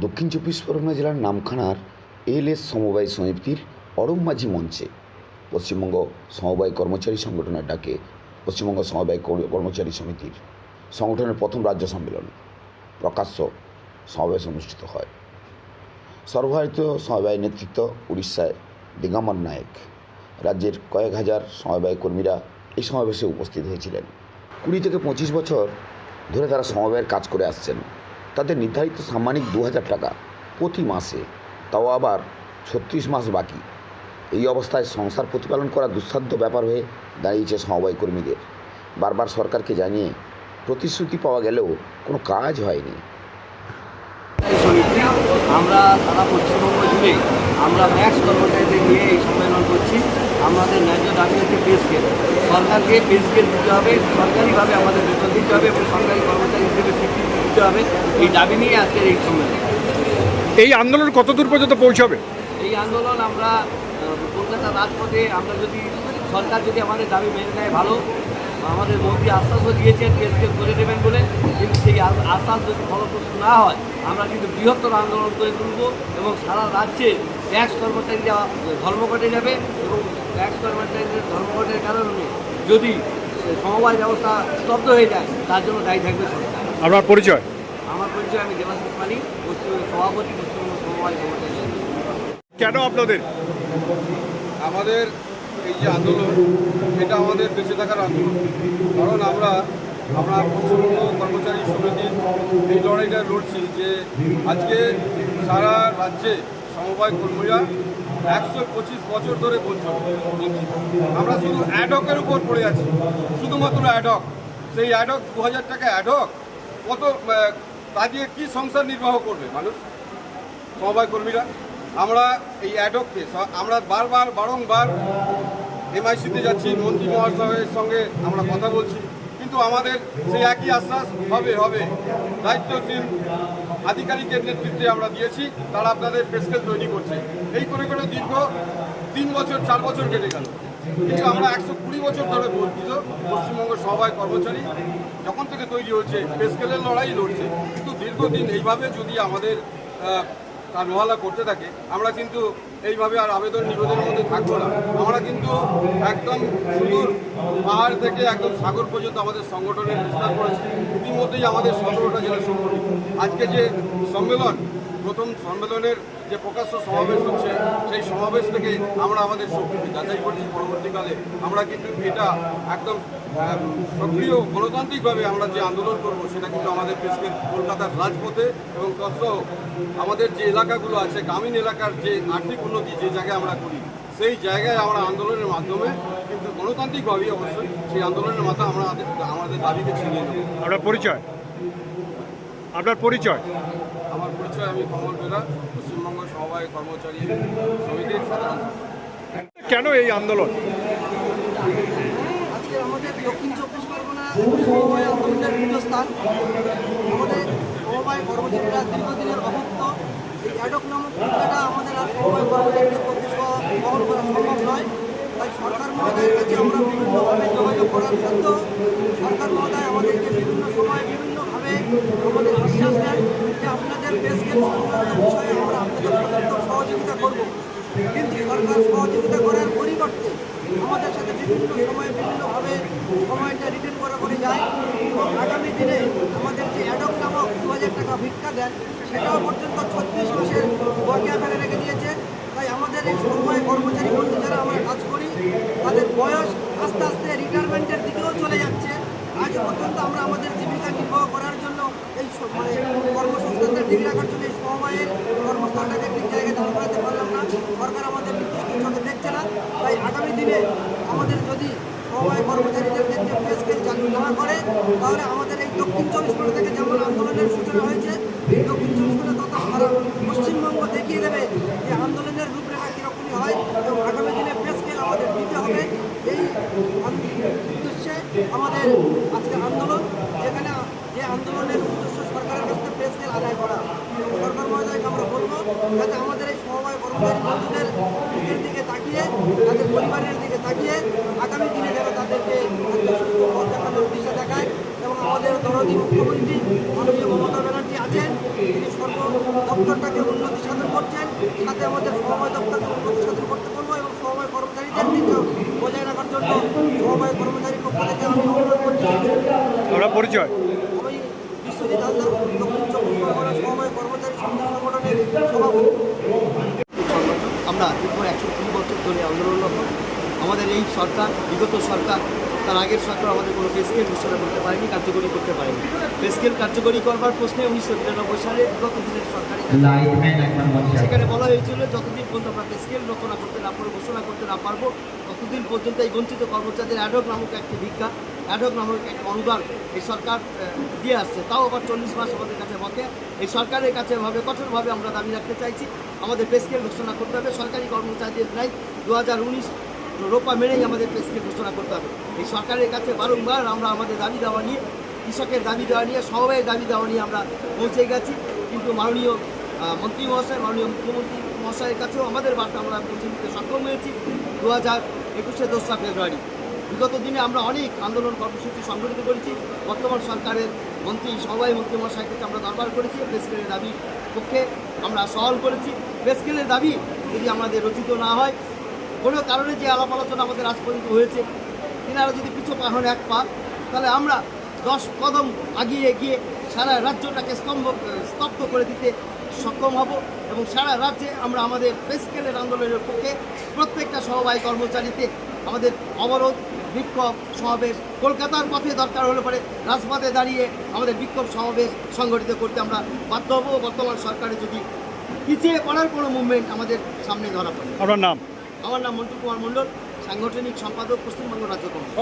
দক্ষিণ চব্বিশ পরগনা জেলার নামখানার এলএস সমবায় সমিতির অরম মাঝি মঞ্চে পশ্চিমবঙ্গ সমবায় কর্মচারী সংগঠনের ডাকে পশ্চিমবঙ্গ সমবায় কর- কর্মচারী সমিতির সংগঠনের প্রথম রাজ্য সম্মেলন প্রকাশ্য সমাবেশ অনুষ্ঠিত হয়। সর্বভারতীয় সমবায় নেতৃত্ব উড়িষ্যায় দিগম্বর নায়েক। রাজ্যের কয়েক হাজার সমবায় কর্মীরা এই সমাবেশে উপস্থিত হয়েছিলেন। কুড়ি থেকে পঁচিশ বছর ধরে তারা সমবায়ের কাজ করে আসছেন। তাদের নির্ধারিত সাম্মানিক দু হাজার টাকা প্রতি মাসে, তাও আবার ছত্রিশ মাস বাকি। এই অবস্থায় সংসার প্রতিপালন করা দুঃসাধ্য ব্যাপার হয়ে দাঁড়িয়েছে সমবায় কর্মীদের। বারবার সরকারকে জানিয়ে প্রতিশ্রুতি পাওয়া গেলেও কোনো কাজ হয়নি। আমরা সারা পশ্চিমবঙ্গ জুড়ে আমরা ম্যাক্স কর্মচারীদের নিয়ে এই সম্মেলন করছি। আমাদের ন্যায্য দাবি হচ্ছে পে স্কেল সরকারকে পে স্কেল দিতে হবে সরকারিভাবে আমাদের বেতন দিতে হবে এবং সরকারি কর্মচারী হিসেবে স্বীকৃতি দিতে হবে। এই দাবি নিয়ে আজকের এই সম্মেলন। এই আন্দোলন কতদূর পর্যন্ত পৌঁছাবে? এই আন্দোলন আমরা কলকাতা রাজপথে আমরা যদি সরকার যদি আমাদের দাবি মেনে নেয় ভালো আমাদের মন্ত্রী আশ্বাসও দিয়েছেন স্কেল করে দেবেন বলে। কিন্তু সেই আশ্বাস যদি ফলপ্রসূ না হয় আমরা কিন্তু বৃহত্তর আন্দোলন করে তুলব এবং সারা রাজ্যে ট্যাক্স কর্মচারীরা ধর্মঘটে যাবে এবং ট্যাক্স কর্মচারীদের ধর্মঘটের কারণে যদি সমবায় ব্যবস্থা স্তব্ধ হয়ে যায় তার জন্য দায়ী থাকবে সরকার। আপনার পরিচয়? আমার পরিচয় আমি দেবাশিস মালিক পশ্চিমবঙ্গ সভাপতি পশ্চিমবঙ্গ সমবায়। কেন আপনাদের? আমাদের এই যে আন্দোলন, এটা আমাদের বেঁচে থাকার আন্দোলন। কারণ আমরা আমরা পশ্চিমবঙ্গ কর্মচারী সমিতির এই লড়াইটা লড়ছি যে আজকে সারা রাজ্যে সমবায় কর্মীরা একশো পঁচিশ বছর ধরে বঞ্চিত। আমরা শুধু অ্যাডকের উপর পড়ে আছি, শুধুমাত্র অ্যাডক সেই অ্যাডক দু হাজার টাকা অ্যাডক কত তা দিয়ে কী সংসার নির্বাহ করবে মানুষ? সমবায় কর্মীরা। আমরা এই অ্যাডককে আমরা বারবার বারংবার এমআইসিতে যাচ্ছি, মন্ত্রী মহাশয়ের সঙ্গে আমরা কথা বলছি। কিন্তু আমাদের সেই একই আশ্বাস, হবে হবে। দায়িত্বশীল আধিকারিকের নেতৃত্বে আমরা দিয়েছি, তারা আপনাদের প্রেসকেল তৈরি করছে। এই করে করে দীর্ঘ তিন বছর, চার বছর কেটে গেল। কিন্তু আমরা একশো কুড়ি বছর ধরে বঞ্চিত পশ্চিমবঙ্গ সবাই কর্মচারী। যখন থেকে তৈরি হয়েছে প্রেসকেলের লড়াই লড়ছে। কিন্তু দীর্ঘদিন এইভাবে যদি আমাদের তার মহলা করতে থাকে, আমরা কিন্তু এইভাবে আর আবেদন নিবেদনের মধ্যে থাকব না। আমরা কিন্তু একদম সুদূর পাহাড় থেকে একদম সাগর পর্যন্ত আমাদের সংগঠনের বিস্তার করেছি। ইতিমধ্যেই আমাদের সতেরোটা জেলা সংগঠিত। আজকে যে সম্মেলন প্রথম সম্মেলনের যে প্রকাশ্য সমাবেশ হচ্ছে সেই সমাবেশ থেকে আমরা আমাদের শক্তিকে যাচাই করছি পরবর্তীকালে। আমরা কিন্তু এটা একদম সক্রিয় গণতান্ত্রিকভাবে আমরা যে আন্দোলন করব সেটা কিন্তু আমাদের দেশকে কলকাতার রাজপথে এবং তৎসহ আমাদের যে এলাকাগুলো আছে গ্রামীণ এলাকার যে আর্থিক উন্নতি যে জায়গায় আমরা করি সেই জায়গায় আমরা আন্দোলনের মাধ্যমে কিন্তু গণতান্ত্রিকভাবেই অবশ্যই সেই আন্দোলনের মাধ্যমে আমরা আমাদের আমাদের দাবিকে ছিনিয়ে নেব। আপনার পরিচয়? আপনার পরিচয়? আমার পরিচয় আমি কমল বেরা পশ্চিমবঙ্গ সমবায় কর্মচারী সমিতির সাধারণ কেন এই আন্দোলন? আজকে আমাদের দক্ষিণ চব্বিশ পরগনা সমবায় আন্দোলনের পীঠস্থান। আমাদের সমবায় কর্মচারীরা দীর্ঘদিনের অভুক্ত। এই অ্যাডক নামক ভূমিকাটা আমাদের আর সমবায় কর্মচারীদের পক্ষে বহন করা সম্ভব নয়। তাই সরকার মহোদয়ের কাছে আমরা বিভিন্নভাবে যোগাযোগ করার সত্ত্বেও সরকার মহোদয় আমাদেরকে বিভিন্ন সময় বিভিন্নভাবে আমাদের আশ্বাস আপনাদের দেশকে বিষয়ে আমরা আপনাদের সতর্ক সহযোগিতা করব। কিন্তু সরকার সহযোগিতা করার পরিবর্তে আমাদের সাথে বিভিন্ন সময়ে বিভিন্নভাবে সময়টা রিটার্ন করা করে যায় এবং আগামী দিনে আমাদের যে অ্যাডক নামক দু হাজার টাকা ভিক্ষা দেন, সেটাও পর্যন্ত ছত্রিশ মাসের বকেয়া ফেলে রেখে দিয়েছে। তাই আমাদের এই সময় কর্মচারী বন্ধু যারা আমরা কাজ করি তাদের বয়স আস্তে আস্তে রিটায়ারমেন্টের দিকেও চলে যাচ্ছে আজ পর্যন্ত আমরা আমাদের জীবিকা নির্বাহ করার জন্য এই স- মানে কর্মসংস্থানটা ঠিক রাখার জন্য এই সমবায়ের কর্মস্থানটাকে ঠিক জায়গায় দাঁড় করাতে পারলাম না সরকার আমাদের নির্দিষ্ট চোখে দেখছে না তাই আগামী দিনে আমাদের যদি সমবায় কর্মচারীদের ক্ষেত্রে পে চালু না করে, তাহলে আমাদের এই দক্ষিণ চব্বিশ পরগনা থেকে যেমন আন্দোলনের সূচনা হয়েছে, এই দক্ষিণ চব্বিশ পরগনা তথা সারা পশ্চিমবঙ্গ দেখিয়ে দেবে যে আন্দোলনের রূপরেখা কীরকমই হয় এবং আগামী দিনে পে স্কেল আমাদের দিতে হবে। এই উদ্দেশ্যে আমাদের আজকে আন্দোলন, যেখানে যে আন্দোলনের উদ্দেশ্য সরকারের কাছ থেকে আদায় করা। সরকার মহোদয়কে আমরা বলব যাতে আমাদের এই সমবায় কর্মচারী বন্ধুদের দিকে তাকিয়ে তাদের পরিবারের দিকে তাকিয়ে আগামী দিনে যেন তাদেরকে একটা সুস্থ পথ দেখানোর দিশা দেখায় এবং আমাদের দরদি মুখ্যমন্ত্রী মাননীয় মমতা ব্যানার্জি আছেন তিনি সর্ব দপ্তরটাকে উন্নতি সাধন করছেন সাথে আমাদের সমবায় দপ্তরকে উন্নতি সাধন করতে বলব এবং সমবায় কর্মচারীদের দিকে বজায় রাখার জন্য সমবায় কর্মচারীর পক্ষ থেকে আমি অনুরোধ করছি। আপনার পরিচয়। আমি বিশ্বজিৎ হালদার দক্ষিণ চব্বিশ পরগনা সমবায় কর্মচারী সমিতি সংগঠনের সভাপতি সংগঠন আমরা দীর্ঘ একশো কুড়ি বছর হয় আমাদের এই সরকার বিগত সরকার তার আগের সরকার আমাদের কোনো পেস্কেল ঘোষণা করতে পারেনি কার্যকরী করতে পারেনি পেস্কেল কার্যকরী করবার প্রশ্নে উনিশশো নিরানব্বই সালে বিগত দিনের সরকারি। সেখানে বলা হয়েছিল যতদিন পর্যন্ত আমরা পেস্কেল রচনা করতে না পারব ঘোষণা করতে না পারব ততদিন পর্যন্ত এই বঞ্চিত কর্মচারীদের অ্যাডক নামক একটি ভিক্ষা অ্যাডক নামক একটি অনুদান এই সরকার দিয়ে আসছে। তাও আবার চল্লিশ মাস আমাদের কাছে বকে। এই সরকারের কাছে ভাবে, কঠোরভাবে আমরা দাবি রাখতে চাইছি। আমাদের পে স্কেল ঘোষণা করতে হবে। সরকারি কর্মচারীদের নাই দু হাজার উনিশ রোপা মেনেই আমাদের পে স্কেল ঘোষণা করতে হবে। এই সরকারের কাছে বারংবার আমরা আমাদের দাবি দেওয়া নিয়ে, কৃষকের দাবি দেওয়া নিয়ে সবাই দাবি দেওয়া নিয়ে আমরা পৌঁছে গেছি। কিন্তু মাননীয় মন্ত্রী মহাশয়, মাননীয় মুখ্যমন্ত্রী মহাশয়ের কাছেও আমাদের বার্তা আমরা পৌঁছে দিতে সক্ষম হয়েছি। দু হাজার একুশে দোসরা ফেব্রুয়ারি। বিগত দিনে আমরা অনেক আন্দোলন কর্মসূচি সংগঠিত করেছি। বর্তমান সরকারের মন্ত্রী, সবাই মন্ত্রী মহাশয়ের কাছে আমরা দরবার করেছি প্রেসকেলের দাবি পক্ষে আমরা সহল করেছি। প্রেসকেলের দাবি, যদি আমাদের রচিত না হয়, কোনো কারণে যে আলাপ আলোচনা আমাদের আজ পর্যন্ত হয়েছে, তিনারা যদি পিছু পা হন এক পা, তাহলে আমরা দশ কদম আগিয়ে গিয়ে সারা রাজ্যটাকে স্তম্ভ, স্তব্ধ করে দিতে সক্ষম হব এবং সারা রাজ্যে আমরা আমাদের প্রেসকেলের আন্দোলনের পক্ষে প্রত্যেকটা সমবায় কর্মচারীতে আমাদের অবরোধ বিক্ষোভ সমাবেশ কলকাতার পথে দরকার হলে পরে রাজপথে দাঁড়িয়ে আমাদের বিক্ষোভ সমাবেশ সংগঠিত করতে আমরা বাধ্য হব। বর্তমান সরকারে যদি পিছিয়ে পড়ার কোনো মুভমেন্ট আমাদের সামনে ধরা পড়ে। আমার নাম? আমার নাম মন্টু কুমার মণ্ডল সাংগঠনিক সম্পাদক পশ্চিমবঙ্গ রাজ্য কমিটি।